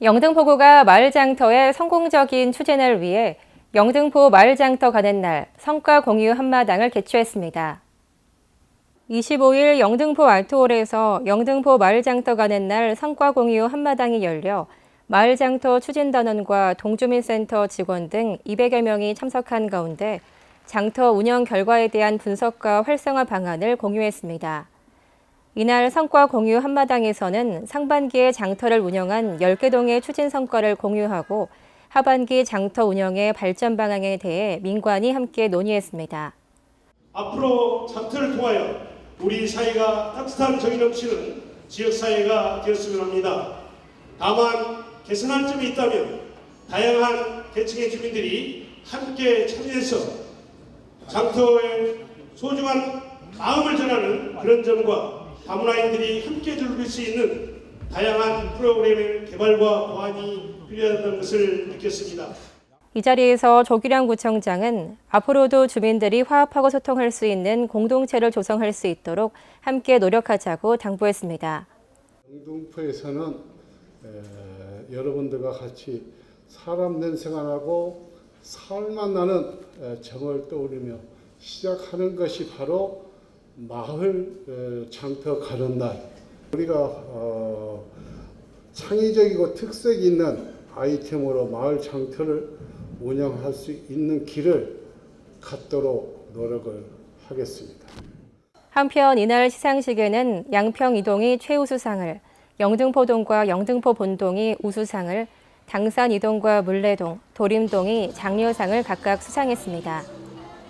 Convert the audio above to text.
영등포구가 마을장터의 성공적인 추진을 위해 영등포 마을장터 가는 날 성과 공유 한마당을 개최했습니다. 25일 영등포 알토홀에서 영등포 마을장터 가는 날 성과 공유 한마당이 열려 마을장터 추진단원과 동주민센터 직원 등 200여 명이 참석한 가운데 장터 운영 결과에 대한 분석과 활성화 방안을 공유했습니다. 이날 성과 공유 한마당에서는 상반기에 장터를 운영한 10개 동의 추진 성과를 공유하고 하반기 장터 운영의 발전 방향에 대해 민관이 함께 논의했습니다. 앞으로 장터를 통하여 우리 사회가 따뜻한 정이 넘치는 지역사회가 되었으면 합니다. 다만 개선할 점이 있다면 다양한 계층의 주민들이 함께 참여해서 장터의 소중한 마음을 전하는 그런 점과 다문화인들이 함께 즐길 수 있는 다양한 프로그램의 개발과 보완이 필요하다는 것을 느꼈습니다. 이 자리에서 조기량 구청장은 앞으로도 주민들이 화합하고 소통할 수 있는 공동체를 조성할 수 있도록 함께 노력하자고 당부했습니다. 영등포에서는 에, 여러분들과 같이 사람 냄새가 나고 살맛 나는 에, 정을 떠올리며 시작하는 것이 바로 마을 에, 장터 가는 날. 우리가 어, 창의적이고 특색 있는 아이템으로 마을 장터를 운영할 수 있는 길을 갖도록 노력을 하겠습니다. 한편 이날 시상식에는 양평 이동이 최우수상을, 영등포동과 영등포 본동이 우수상을, 당산 이동과 물레동, 도림동이 장려상을 각각 수상했습니다.